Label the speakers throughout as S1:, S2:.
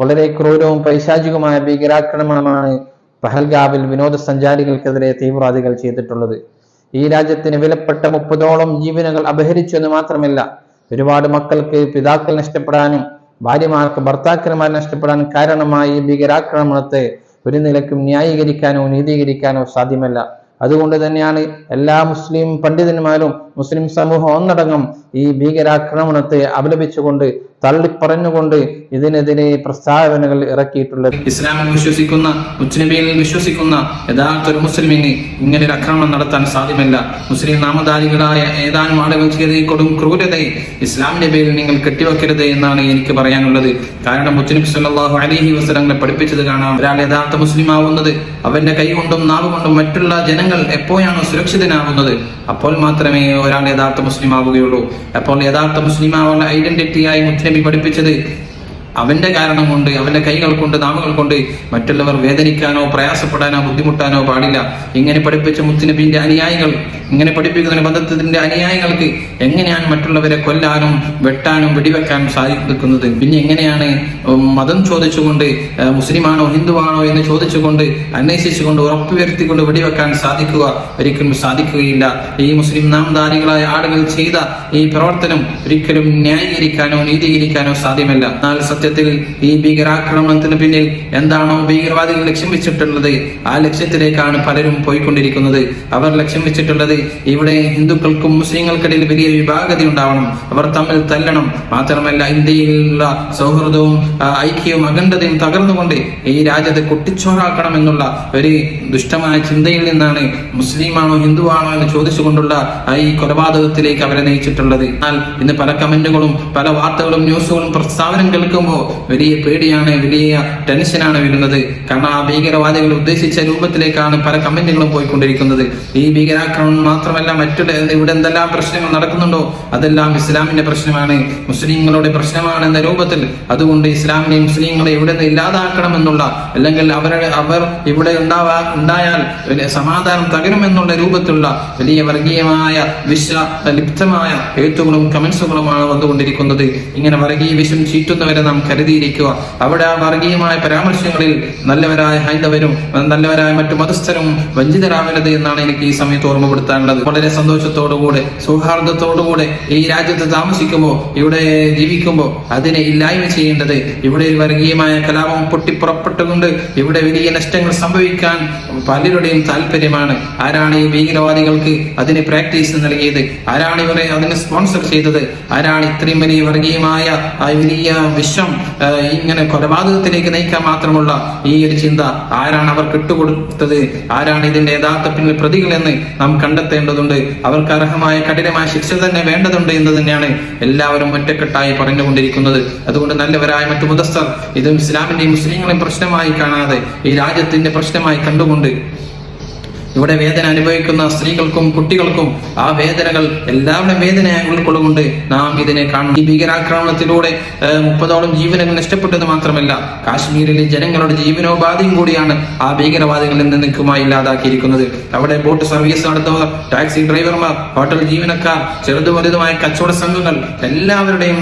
S1: വളരെ ക്രൂരവും പൈശാചികമായ ഭീകരാക്രമണമാണ് പഹൽഗാവിൽ വിനോദസഞ്ചാരികൾക്കെതിരെ തീവ്രവാദികൾ ചെയ്തിട്ടുള്ളത്. ഈ രാജ്യത്തിന് വിലപ്പെട്ട മുപ്പതോളം ജീവനുകൾ അപഹരിച്ചു എന്ന് മാത്രമല്ല ഒരുപാട് മക്കൾക്ക് പിതാക്കൾ നഷ്ടപ്പെടാനും ഭാര്യമാർക്ക് ഭർത്താക്കന്മാർ നഷ്ടപ്പെടാനും കാരണമായി ഭീകരാക്രമണത്തെ ഒരു നിലക്കും ന്യായീകരിക്കാനോ നീതീകരിക്കാനോ സാധ്യമല്ല. അതുകൊണ്ട് തന്നെയാണ് എല്ലാ മുസ്ലിം പണ്ഡിതന്മാരും മുസ്ലിം സമൂഹം ഒന്നടങ്കം ഈ ഭീകരാക്രമണത്തെ അപലപിച്ചുകൊണ്ട് തള്ളിപ്പറഞ്ഞുകൊണ്ട് ഇതിനെതിരെ പ്രസ്താവനകൾ ഇറക്കിയിട്ടുള്ളത്
S2: ഇസ്ലാമിൽ വിശ്വസിക്കുന്ന മുസ്ലിമിൽ വിശ്വസിക്കുന്ന യഥാർത്ഥ ഒരു മുസ്ലിമിന് ഇങ്ങനെ ഒരു ആക്രമണം നടത്താൻ സാധ്യമല്ല. മുസ്ലിം നാമധാരികളായ ഏതാനും ആളുകൾ ചെയ്ത ഈ കൊടും ക്രൂരതയെ ഇസ്ലാമിന്റെ പേരിൽ നിങ്ങൾ കെട്ടിവെക്കരുത് എന്നാണ് എനിക്ക് പറയാനുള്ളത്. കാരണം മുസ്ലിം സല്ലാഹു അലഹി വസ്ലങ്ങളെ പഠിപ്പിച്ചത് കാണാം. ഒരാൾ യഥാർത്ഥ മുസ്ലിം ആവുന്നത് അവന്റെ കൈ കൊണ്ടും നാവ് കൊണ്ടും മറ്റുള്ള ജനങ്ങൾ എപ്പോഴാണോ സുരക്ഷിതനാവുന്നത് അപ്പോൾ മാത്രമേ ഒരാൾ യഥാർത്ഥ മുസ്ലിം ആവുകയുള്ളൂ അപ്പോൾ യഥാർത്ഥ മുസ്ലിം ആവാനുള്ള ഐഡന്റിറ്റിയായി മുസ്ലിം പഠിപ്പിച്ചത് അവന്റെ കാരണം കൊണ്ട് അവന്റെ കൈകൾ കൊണ്ട് നാമങ്ങൾ കൊണ്ട് മറ്റുള്ളവർ വേദനിക്കാനോ പ്രയാസപ്പെടാനോ ബുദ്ധിമുട്ടാനോ പാടില്ല. ഇങ്ങനെ പഠിപ്പിച്ച മുത്തുനബിന്റെ അനുയായികൾ ഇങ്ങനെ പഠിപ്പിക്കുന്ന ബന്ധത്തിന്റെ അനുയായികൾക്ക് എങ്ങനെയാണ് മറ്റുള്ളവരെ കൊല്ലാനും വെട്ടാനും വെടിവെക്കാനും സാധിക്കുന്നത്? പിന്നെ എങ്ങനെയാണ് മതം ചോദിച്ചുകൊണ്ട് മുസ്ലിമാണോ ഹിന്ദുവാണോ എന്ന് ചോദിച്ചുകൊണ്ട് അന്വേഷിച്ചുകൊണ്ട് ഉറപ്പുവരുത്തിക്കൊണ്ട് വെടിവെക്കാൻ സാധിക്കുക ഒരിക്കലും സാധിക്കുകയില്ല. ഈ മുസ്ലിം നാംധാരികളായ ആളുകൾ ചെയ്ത ഈ പ്രവർത്തനം ഒരിക്കലും ന്യായീകരിക്കാനോ നീതീകരിക്കാനോ സാധ്യമല്ല. എന്നാൽ സത്യത്തിൽ ഈ ഭീകരാക്രമണത്തിന് പിന്നിൽ എന്താണോ ഭീകരവാദികൾ ലക്ഷ്യം വെച്ചിട്ടുള്ളത് ആ ലക്ഷ്യത്തിലേക്കാണ് പലരും പോയിക്കൊണ്ടിരിക്കുന്നത്. അവർ ലക്ഷ്യം വെച്ചിട്ടുള്ളത് ഇവിടെ ഹിന്ദുക്കൾക്കും മുസ്ലിങ്ങൾക്കിടയിൽ വലിയ വിഭാഗത ഉണ്ടാവണം അവർ തമ്മിൽ തല്ലണം. മാത്രമല്ല ഇന്ത്യയിലുള്ള സൗഹൃദവും ഐക്യവും അഖണ്ഡതയും തകർന്നുകൊണ്ട് ഈ രാജ്യത്തെ കൊട്ടിച്ചോറാക്കണം എന്നുള്ള ഒരു ദുഷ്ടമായ ചിന്തയിൽ നിന്നാണ് മുസ്ലിമാണോ ഹിന്ദുവാണോ എന്ന് ചോദിച്ചുകൊണ്ടുള്ള ഈ കൊലപാതകത്തിലേക്ക് അവരെ നയിച്ചിട്ടുള്ളത്. എന്നാൽ ഇന്ന് പല കമന്റുകളും പല വാർത്തകളും ന്യൂസുകളും പ്രസ്താവന കേൾക്കുമ്പോൾ വലിയ പേടിയാണ് വലിയ ടെൻഷനാണ് വരുന്നത്. കാരണം ആ ഭീകരവാദികൾ ഉദ്ദേശിച്ച രൂപത്തിലേക്കാണ് പല കമന്റുകളും പോയിക്കൊണ്ടിരിക്കുന്നത്. ഈ ഭീകരാക്രമണം മാത്രമല്ല മറ്റു ഇവിടെ എന്തെല്ലാം പ്രശ്നങ്ങൾ നടക്കുന്നുണ്ടോ അതെല്ലാം ഇസ്ലാമിന്റെ പ്രശ്നമാണ് മുസ്ലിങ്ങളുടെ പ്രശ്നമാണ് എന്ന രൂപത്തിൽ. അതുകൊണ്ട് ഇസ്ലാമിനെ മുസ്ലിങ്ങളെ ഇവിടെ നിന്ന് ഇല്ലാതാക്കണമെന്നുള്ള അല്ലെങ്കിൽ അവരുടെ അവർ ഇവിടെ ഉണ്ടാവാ ഉണ്ടായാൽ സമാധാനം തകരുമെന്നുള്ള രൂപത്തിലുള്ള വലിയ വർഗീയമായ വിശ ലിപ്തമായ എഴുത്തുകളും കമന്റ്സുകളുമാണ് വന്നുകൊണ്ടിരിക്കുന്നത്. ഇങ്ങനെ വർഗീയ വിഷം ചീറ്റുന്നവരെ നാം കരുതിയിരിക്കുക. അവിടെ ആ വർഗീയമായ പരാമർശങ്ങളിൽ നല്ലവരായ ഹൈന്ദവരും നല്ലവരായ മറ്റു മതസ്ഥരും വഞ്ചിതരാവരുത് എന്നാണ് എനിക്ക് ഈ സമയത്ത് ഓർമ്മപ്പെടുത്താനുള്ളത് വളരെ സന്തോഷത്തോടുകൂടെ സൗഹാർദ്ദത്തോടുകൂടെ ഈ രാജ്യത്ത് താമസിക്കുമ്പോൾ ഇവിടെ ജീവിക്കുമ്പോൾ അതിനെ ഇല്ലായ്മ ചെയ്യേണ്ടത് ഇവിടെ വർഗീയമായ കലാപം പൊട്ടിപ്പുറപ്പെട്ടുകൊണ്ട് ഇവിടെ വലിയ നഷ്ടങ്ങൾ സംഭവിക്കാൻ പലരുടെയും താല്പര്യമാണ്. ആരാണ് ഈ ഭീകരവാദികൾക്ക് അതിന് പ്രാക്ടീസ് നൽകിയത്? ആരാണ് ഇവരെ അതിന് സ്പോൺസർ ചെയ്തത്? ആരാണ് ഇത്രയും വലിയ വർഗീയമായ വലിയ വിഷം ആ, ഇങ്ങനെ കൊലപാതകത്തിലേക്ക് നയിക്കാൻ മാത്രമുള്ള ഈ ഒരു ചിന്ത ആരാണ് അവർക്ക് ഇട്ടുകൊടുത്തത്? ആരാണ് ഇതിന്റെ യഥാർത്ഥ പിന്നിൽ പ്രതികളെന്ന് നാം കണ്ടെത്തേണ്ടതുണ്ട്? അവർക്ക് അർഹമായ കഠിനമായ ശിക്ഷ തന്നെ വേണ്ടതുണ്ട് എന്ന് തന്നെയാണ് എല്ലാവരും ഒറ്റക്കെട്ടായി പറഞ്ഞുകൊണ്ടിരിക്കുന്നത്. അതുകൊണ്ട് നല്ലവരായ മറ്റു മുതസ്ഥർ ഇതും ഇസ്ലാമിന്റെയും മുസ്ലിങ്ങളെയും പ്രശ്നമായി കാണാതെ ഈ രാജ്യത്തിന്റെ പ്രശ്നമായി കണ്ടുകൊണ്ട് ഇവിടെ വേദന അനുഭവിക്കുന്ന സ്ത്രീകൾക്കും കുട്ടികൾക്കും ആ വേദനകൾ എല്ലാവരുടെ വേദനയായി ഉൾക്കൊള്ളുകൊണ്ട് നാം ഇതിനെ കാണും. ഭീകരാക്രമണത്തിലൂടെ മുപ്പതോളം ജീവനങ്ങൾ നഷ്ടപ്പെട്ടത് മാത്രമല്ല കാശ്മീരിലെ ജനങ്ങളുടെ ജീവനോപാധിയും കൂടിയാണ് ആ ഭീകരവാദികളിൽ നിന്ന് നിൽക്കുമായി ഇല്ലാതാക്കിയിരിക്കുന്നത്. അവിടെ ബോട്ട് സർവീസ് നടത്തുന്നവർ ടാക്സി ഡ്രൈവർമാർ ഹോട്ടൽ ജീവനക്കാർ ചെറുതും വലുതുമായ കച്ചവട സംഘങ്ങൾ എല്ലാവരുടെയും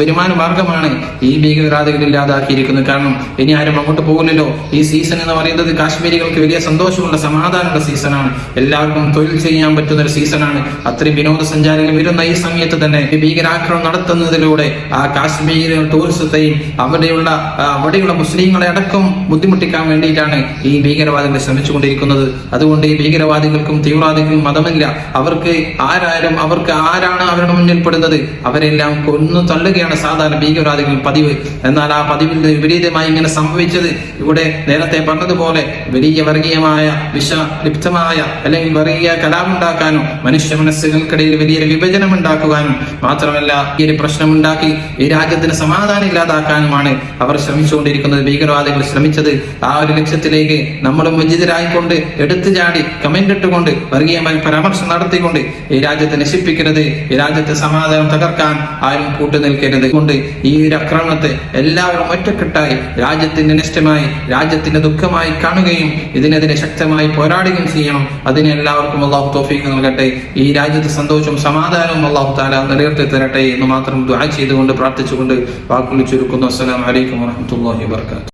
S2: വരുമാന മാർഗമാണ് ഈ ഭീകരവാദികൾ ഇല്ലാതാക്കിയിരിക്കുന്നത്. കാരണം ഇനി ആരും അങ്ങോട്ട് പോകില്ലല്ലോ. ഈ സീസൺ എന്ന് പറയുന്നത് കാശ്മീരികൾക്ക് വലിയ സന്തോഷമുള്ള സമാധാനമുള്ള സീസണാണ്. എല്ലാവർക്കും തൊഴിൽ ചെയ്യാൻ പറ്റുന്ന ഒരു സീസണാണ്. അത്രയും വിനോദസഞ്ചാരികൾ വരുന്ന ഈ സമയത്ത് തന്നെ ഭീകരാക്രമണം നടത്തുന്നതിലൂടെ ആ കാശ്മീർ ടൂറിസത്തെയും അവിടെയുള്ള അവിടെയുള്ള മുസ്ലിങ്ങളെ അടക്കം ബുദ്ധിമുട്ടിക്കാൻ വേണ്ടിയിട്ടാണ് ഈ ഭീകരവാദികൾ ശ്രമിച്ചുകൊണ്ടിരിക്കുന്നത്. അതുകൊണ്ട് ഈ ഭീകരവാദികൾക്കും തീവ്രവാദികൾക്കും മതമില്ല. അവർക്ക് ആരായാലും അവർക്ക് ആരാണ് അവരുടെ മുന്നിൽ പെടുന്നത് അവരെല്ലാം കൊന്നു തള്ളുകയാണ് സാധാരണ ഭീകരവാദികൾ പതിവ്. എന്നാൽ ആ പതിവിൽ വിപരീതമായി ഇങ്ങനെ സംഭവിച്ചത് ഇവിടെ നേരത്തെ പറഞ്ഞതുപോലെ വലിയ വർഗീയമായ വിഷ ലിപ്തമായ അല്ലെങ്കിൽ വലിയ കലാമുണ്ടാക്കാനും മനുഷ്യ മനസ്സുകൾക്കിടയിൽ വലിയൊരു വിഭജനം ഉണ്ടാക്കുവാനും മാത്രമല്ല ഈ ഒരു പ്രശ്നമുണ്ടാക്കി ഈ രാജ്യത്തിന് സമാധാനം ഇല്ലാതാക്കാനുമാണ് അവർ ശ്രമിച്ചുകൊണ്ടിരിക്കുന്നത്. ഭീകരവാദികൾ ശ്രമിച്ചത് ആ ഒരു ലക്ഷ്യത്തിലേക്ക് നമ്മളും വഞ്ചിതരായിക്കൊണ്ട് എടുത്തു ചാടി കമന്റ് ഇട്ടുകൊണ്ട് വർഗീയമായ പരാമർശം നടത്തിക്കൊണ്ട് ഈ രാജ്യത്തെ നശിപ്പിക്കരുത് ഈ രാജ്യത്തെ സമാധാനം തകർക്കാൻ ആരും കൂട്ടുനിൽക്കരുത് കൊണ്ട് ഈ ഒരു ആക്രമണത്തെ എല്ലാവരും ഒറ്റക്കെട്ടായി രാജ്യത്തിന്റെ നിഷ്ഠമായി രാജ്യത്തിന്റെ ദുഃഖമായി കാണുകയും ഇതിനെതിരെ ശക്തമായി പോരാടുകയും കൈകാര്യം ചെയ്യണം. അതിന് എല്ലാവർക്കും അള്ളാഹു തോഫീക്ക് നൽകട്ടെ. ഈ രാജ്യത്ത് സന്തോഷവും സമാധാനവും അള്ളാഹു താല നിലനിർത്തി തരട്ടെ എന്ന് മാത്രം ദുആ ചെയ്തുകൊണ്ട് പ്രാർത്ഥിച്ചുകൊണ്ട് വാക്കുകൾ ചുരുക്കുന്നു. അസ്സലാമു വലൈക്കും വറഹ്മത്തുള്ളാഹി വബറകാതുഹു.